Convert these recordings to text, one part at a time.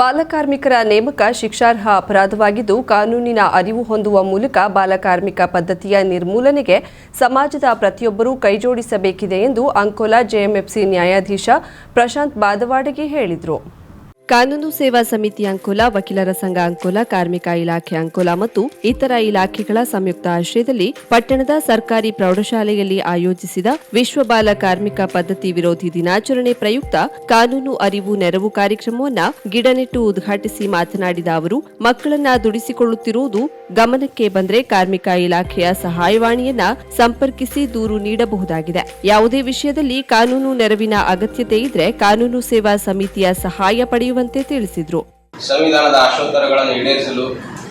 ಬಾಲಕಾರ್ಮಿಕರ ನೇಮಕ ಶಿಕ್ಷಾರ್ಹ ಅಪರಾಧವಾಗಿದ್ದು, ಕಾನೂನಿನ ಅರಿವು ಹೊಂದುವ ಮೂಲಕ ಬಾಲಕಾರ್ಮಿಕ ಪದ್ಧತಿಯ ನಿರ್ಮೂಲನೆಗೆ ಸಮಾಜದ ಪ್ರತಿಯೊಬ್ಬರೂ ಕೈಜೋಡಿಸಬೇಕಿದೆ ಎಂದು ಅಂಕೋಲಾ ಜೆಎಂಎಫ್ಸಿ ನ್ಯಾಯಾಧೀಶ ಪ್ರಶಾಂತ್ ಬಾದವಾಡಗಿ ಹೇಳಿದರು. ಕಾನೂನು ಸೇವಾ ಸಮಿತಿ ಅಂಕೋಲ, ವಕೀಲರ ಸಂಘ ಅಂಕೋಲ, ಕಾರ್ಮಿಕ ಇಲಾಖೆ ಅಂಕೋಲ ಮತ್ತು ಇತರ ಇಲಾಖೆಗಳ ಸಂಯುಕ್ತ ಆಶ್ರಯದಲ್ಲಿ ಪಟ್ಟಣದ ಸರ್ಕಾರಿ ಪ್ರೌಢಶಾಲೆಯಲ್ಲಿ ಆಯೋಜಿಸಿದ ವಿಶ್ವ ಬಾಲ ಕಾರ್ಮಿಕ ಪದ್ಧತಿ ವಿರೋಧಿ ದಿನಾಚರಣೆ ಪ್ರಯುಕ್ತ ಕಾನೂನು ಅರಿವು ನೆರವು ಕಾರ್ಯಕ್ರಮವನ್ನು ಗಿಡನೆಟ್ಟು ಉದ್ಘಾಟಿಸಿ ಮಾತನಾಡಿದ ಅವರು, ಮಕ್ಕಳನ್ನ ದುಡಿಸಿಕೊಳ್ಳುತ್ತಿರುವುದು ಗಮನಕ್ಕೆ ಬಂದರೆ ಕಾರ್ಮಿಕ ಇಲಾಖೆಯ ಸಹಾಯವಾಣಿಯನ್ನ ಸಂಪರ್ಕಿಸಿ ದೂರು ನೀಡಬಹುದಾಗಿದೆ. ಯಾವುದೇ ವಿಷಯದಲ್ಲಿ ಕಾನೂನು ನೆರವಿನ ಅಗತ್ಯತೆ ಇದ್ರೆ ಕಾನೂನು ಸೇವಾ ಸಮಿತಿಯ ಸಹಾಯ ಪಡೆಯುವಂತೆ ತಿಳಿಸಿದ್ರು. ಸಂವಿಧಾನದ ಆಶೋತ್ತರಗಳನ್ನು ಈಡೇರಿಸಲು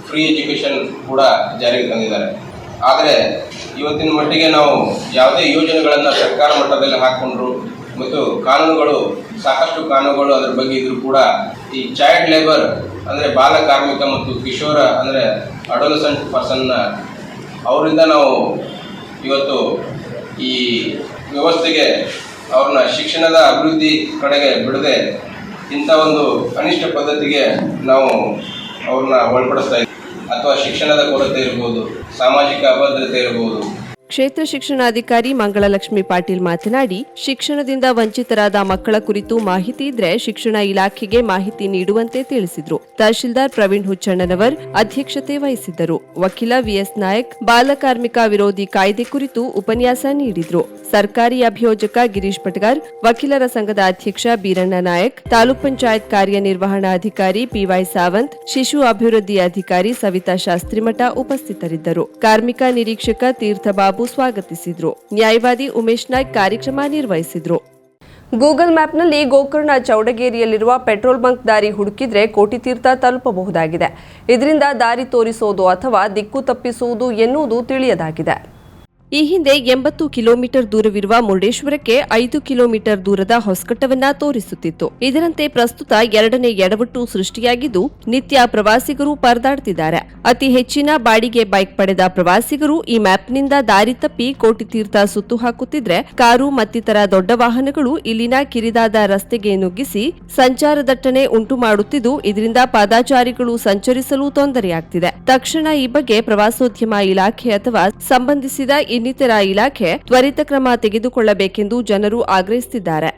ಫ್ರೀ ಎಜುಕೇಶನ್ ಕೂಡ ಜಾರಿಗೆ ತಂದಿದ್ದಾರೆ. ಆದರೆ ಇವತ್ತಿನ ಮಟ್ಟಿಗೆ ನಾವು ಯಾವುದೇ ಯೋಜನೆಗಳನ್ನು ಸರ್ಕಾರ ಮಟ್ಟದಲ್ಲಿ ಹಾಕ್ಕೊಂಡ್ರು ಮತ್ತು ಕಾನೂನುಗಳು, ಸಾಕಷ್ಟು ಕಾನೂನುಗಳು ಅದರ ಬಗ್ಗೆ ಇದ್ರೂ ಕೂಡ ಈ ಚೈಲ್ಡ್ ಲೇಬರ್ ಅಂದರೆ ಬಾಲ ಕಾರ್ಮಿಕ ಮತ್ತು ಕಿಶೋರ ಅಂದರೆ ಅಡೋಲಸೆಂಟ್ ಪರ್ಸನ್ನ ಅವರಿಂದ ನಾವು ಇವತ್ತು ಈ ವ್ಯವಸ್ಥೆಗೆ ಅವ್ರನ್ನ ಶಿಕ್ಷಣದ ಅಭಿವೃದ್ಧಿ ಕಡೆಗೆ ಬಿಡದೆ ಇಂಥ ಒಂದು ಕನಿಷ್ಠ ಪದ್ಧತಿಗೆ ನಾವು ಅವ್ರನ್ನ ಒಳಪಡಿಸ್ತಾ ಇದ್ದೀವಿ. ಅಥವಾ ಶಿಕ್ಷಣದ ಕೊರತೆ ಇರ್ಬೋದು, ಸಾಮಾಜಿಕ ಅಭದ್ರತೆ ಇರ್ಬೋದು ಕ್ಷೇತ್ರ ಶಿಕ್ಷಣಾಧಿಕಾರಿ ಮಂಗಳಲಕ್ಷ್ಮಿ ಪಾಟೀಲ್ ಮಾತನಾಡಿ, ಶಿಕ್ಷಣದಿಂದ ವಂಚಿತರಾದ ಮಕ್ಕಳ ಕುರಿತು ಮಾಹಿತಿ ಇದ್ರೆ ಶಿಕ್ಷಣ ಇಲಾಖೆಗೆ ಮಾಹಿತಿ ನೀಡುವಂತೆ ತಿಳಿಸಿದ್ರು. ತಹಶೀಲ್ದಾರ್ ಪ್ರವೀಣ್ ಹುಚ್ಚಣ್ಣನವರ್ ಅಧ್ಯಕ್ಷತೆ ವಹಿಸಿದ್ದರು. ವಕೀಲ ವಿಎಸ್ ನಾಯಕ್ ಬಾಲಕಾರ್ಮಿಕ ವಿರೋಧಿ ಕಾಯ್ದೆ ಕುರಿತು ಉಪನ್ಯಾಸ ನೀಡಿದ್ರು. ಸರ್ಕಾರಿ ಅಭಿಯೋಜಕ ಗಿರೀಶ್ ಪಟ್ಗಾರ್, ವಕೀಲರ ಸಂಘದ ಅಧ್ಯಕ್ಷ ಬೀರಣ್ಣ ನಾಯಕ್, ತಾಲೂಕ್ ಪಂಚಾಯತ್ ಕಾರ್ಯನಿರ್ವಹಣಾಧಿಕಾರಿ ಪಿವೈ ಸಾವಂತ್, ಶಿಶು ಅಭಿವೃದ್ಧಿ ಅಧಿಕಾರಿ ಸವಿತಾ ಶಾಸ್ತ್ರಿಮಠ ಉಪಸ್ಥಿತರಿದ್ದರು. ಕಾರ್ಮಿಕ ನಿರೀಕ್ಷಕ ತೀರ್ಥಬಾಬು ಸ್ವಾಗತಿಸಿದ್ರು. ನ್ಯಾಯವಾದಿ ಉಮೇಶ್ ನಾಯ್ಕ್ ಕಾರ್ಯಕ್ರಮ ನಿರ್ವಹಿಸಿದ್ರು. ಗೂಗಲ್ ಮ್ಯಾಪ್ನಲ್ಲಿ ಗೋಕರ್ಣ ಚೌಡಗೇರಿಯಲ್ಲಿರುವ ಪೆಟ್ರೋಲ್ ಬಂಕ್ ದಾರಿ ಹುಡುಕಿದ್ರೆ ಕೋಟಿ ತೀರ್ಥ ತಲುಪಬಹುದಾಗಿದೆ. ಇದರಿಂದ ದಾರಿ ತೋರಿಸೋದು ಅಥವಾ ದಿಕ್ಕು ತಪ್ಪಿಸುವುದು ಎನ್ನುವುದು ತಿಳಿಯದಾಗಿದೆ. ಈ ಹಿಂದೆ ಎಂಬತ್ತು ಕಿಲೋಮೀಟರ್ ದೂರವಿರುವ ಮುರುಡೇಶ್ವರಕ್ಕೆ ಐದು ಕಿಲೋಮೀಟರ್ ದೂರದ ಹೊಸಕಟ್ಟವನ್ನ ತೋರಿಸುತ್ತಿತ್ತು. ಇದರಂತೆ ಪ್ರಸ್ತುತ ಎರಡನೇ ಎಡವಟ್ಟು ಸೃಷ್ಟಿಯಾಗಿದ್ದು, ನಿತ್ಯ ಪ್ರವಾಸಿಗರು ಪರದಾಡ್ತಿದ್ದಾರೆ. ಅತಿ ಹೆಚ್ಚಿನ ಬಾಡಿಗೆ ಬೈಕ್ ಪಡೆದ ಪ್ರವಾಸಿಗರು ಈ ಮ್ಯಾಪ್ನಿಂದ ದಾರಿ ತಪ್ಪಿ ಕೋಟಿ ತೀರ್ಥ ಸುತ್ತು ಹಾಕುತ್ತಿದ್ರೆ, ಕಾರು ಮತ್ತಿತರ ದೊಡ್ಡ ವಾಹನಗಳು ಇಲ್ಲಿನ ಕಿರಿದಾದ ರಸ್ತೆಗೆ ನುಗ್ಗಿಸಿ ಸಂಚಾರ ದಟ್ಟಣೆ ಉಂಟು ಮಾಡುತ್ತಿದ್ದು, ಇದರಿಂದ ಪಾದಾಚಾರಿಗಳು ಸಂಚರಿಸಲು ತೊಂದರೆಯಾಗ್ತಿದೆ. ತಕ್ಷಣ ಈ ಬಗ್ಗೆ ಪ್ರವಾಸೋದ್ಯಮ ಇಲಾಖೆ ಅಥವಾ ಸಂಬಂಧಿಸಿದ ಇನ್ನಿತರ ಇಲಾಖೆ ತ್ವರಿತ ಕ್ರಮ ತೆಗೆದುಕೊಳ್ಳಬೇಕೆಂದು ಜನರು ಆಗ್ರಹಿಸುತ್ತಿದ್ದಾರೆ.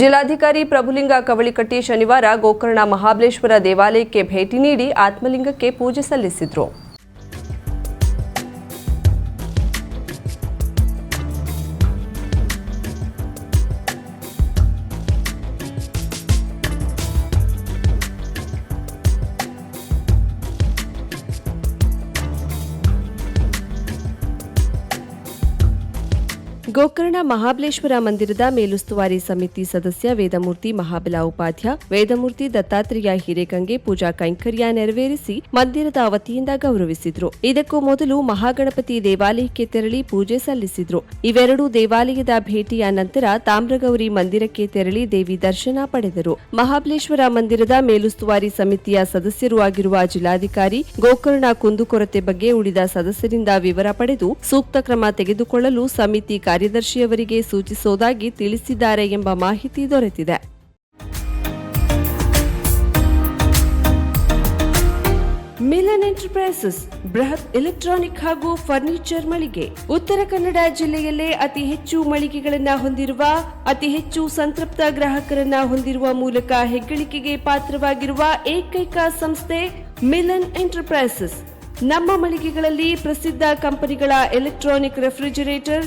ಜಿಲ್ಲಾಧಿಕಾರಿ ಪ್ರಭುಲಿಂಗ ಕವಳಿಕಟ್ಟಿ ಶನಿವಾರ ಗೋಕರ್ಣ ಮಹಾಬಲೇಶ್ವರ ದೇವಾಲಯಕ್ಕೆ ಭೇಟಿ ನೀಡಿ ಆತ್ಮಲಿಂಗಕ್ಕೆ ಪೂಜೆ ಸಲ್ಲಿಸಿದ್ರು. ಗೋಕರ್ಣ ಮಹಾಬಲೇಶ್ವರ ಮಂದಿರದ ಮೇಲುಸ್ತುವಾರಿ ಸಮಿತಿ ಸದಸ್ಯ ವೇದಮೂರ್ತಿ ಮಹಾಬಲ ಉಪಾಧ್ಯ, ವೇದಮೂರ್ತಿ ದತ್ತಾತ್ರೇಯ ಹಿರೇಕಂಗೆ ಪೂಜಾ ಕೈಂಕರ್ಯ ನೆರವೇರಿಸಿ ಮಂದಿರದ ವತಿಯಿಂದ ಗೌರವಿಸಿದ್ರು. ಇದಕ್ಕೂ ಮೊದಲು ಮಹಾಗಣಪತಿ ದೇವಾಲಯಕ್ಕೆ ತೆರಳಿ ಪೂಜೆ ಸಲ್ಲಿಸಿದ್ರು. ಇವೆರಡೂ ದೇವಾಲಯದ ಭೇಟಿಯ ನಂತರ ತಾಮ್ರಗೌರಿ ಮಂದಿರಕ್ಕೆ ತೆರಳಿ ದೇವಿ ದರ್ಶನ ಪಡೆದರು. ಮಹಾಬಲೇಶ್ವರ ಮಂದಿರದ ಮೇಲುಸ್ತುವಾರಿ ಸಮಿತಿಯ ಸದಸ್ಯರೂ ಆಗಿರುವ ಜಿಲ್ಲಾಧಿಕಾರಿ ಗೋಕರ್ಣ ಕುಂದುಕೊರತೆ ಬಗ್ಗೆ ಉಳಿದ ಸದಸ್ಯರಿಂದ ವಿವರ ಪಡೆದು ಸೂಕ್ತ ಕ್ರಮ ತೆಗೆದುಕೊಳ್ಳಲು ಸಮಿತಿ ಕಾರ್ಯದರ್ಶಿಯವರಿಗೆ ಸೂಚಿಸೋದಾಗಿ ತಿಳಿಸಿದ್ದಾರೆ ಎಂಬ ಮಾಹಿತಿ ದೊರೆತಿದೆ. ಮಿಲನ್ ಎಂಟರ್ಪ್ರೈಸಸ್, ಬೃಹತ್ ಎಲೆಕ್ಟ್ರಾನಿಕ್ ಹಾಗೂ ಫರ್ನಿಚರ್ ಮಳಿಗೆ. ಉತ್ತರ ಕನ್ನಡ ಜಿಲ್ಲೆಯಲ್ಲೇ ಅತಿ ಹೆಚ್ಚು ಮಳಿಗೆಗಳನ್ನ ಹೊಂದಿರುವ, ಅತಿ ಹೆಚ್ಚು ಸಂತೃಪ್ತ ಗ್ರಾಹಕರನ್ನ ಹೊಂದಿರುವ ಮೂಲಕ ಹೆಗ್ಗಳಿಕೆಗೆ ಪಾತ್ರವಾಗಿರುವ ಏಕೈಕ ಸಂಸ್ಥೆ ಮಿಲನ್ ಎಂಟರ್ಪ್ರೈಸಸ್. ನಮ್ಮ ಮಳಿಗೆಗಳಲ್ಲಿ ಪ್ರಸಿದ್ಧ ಕಂಪನಿಗಳ electronic refrigerator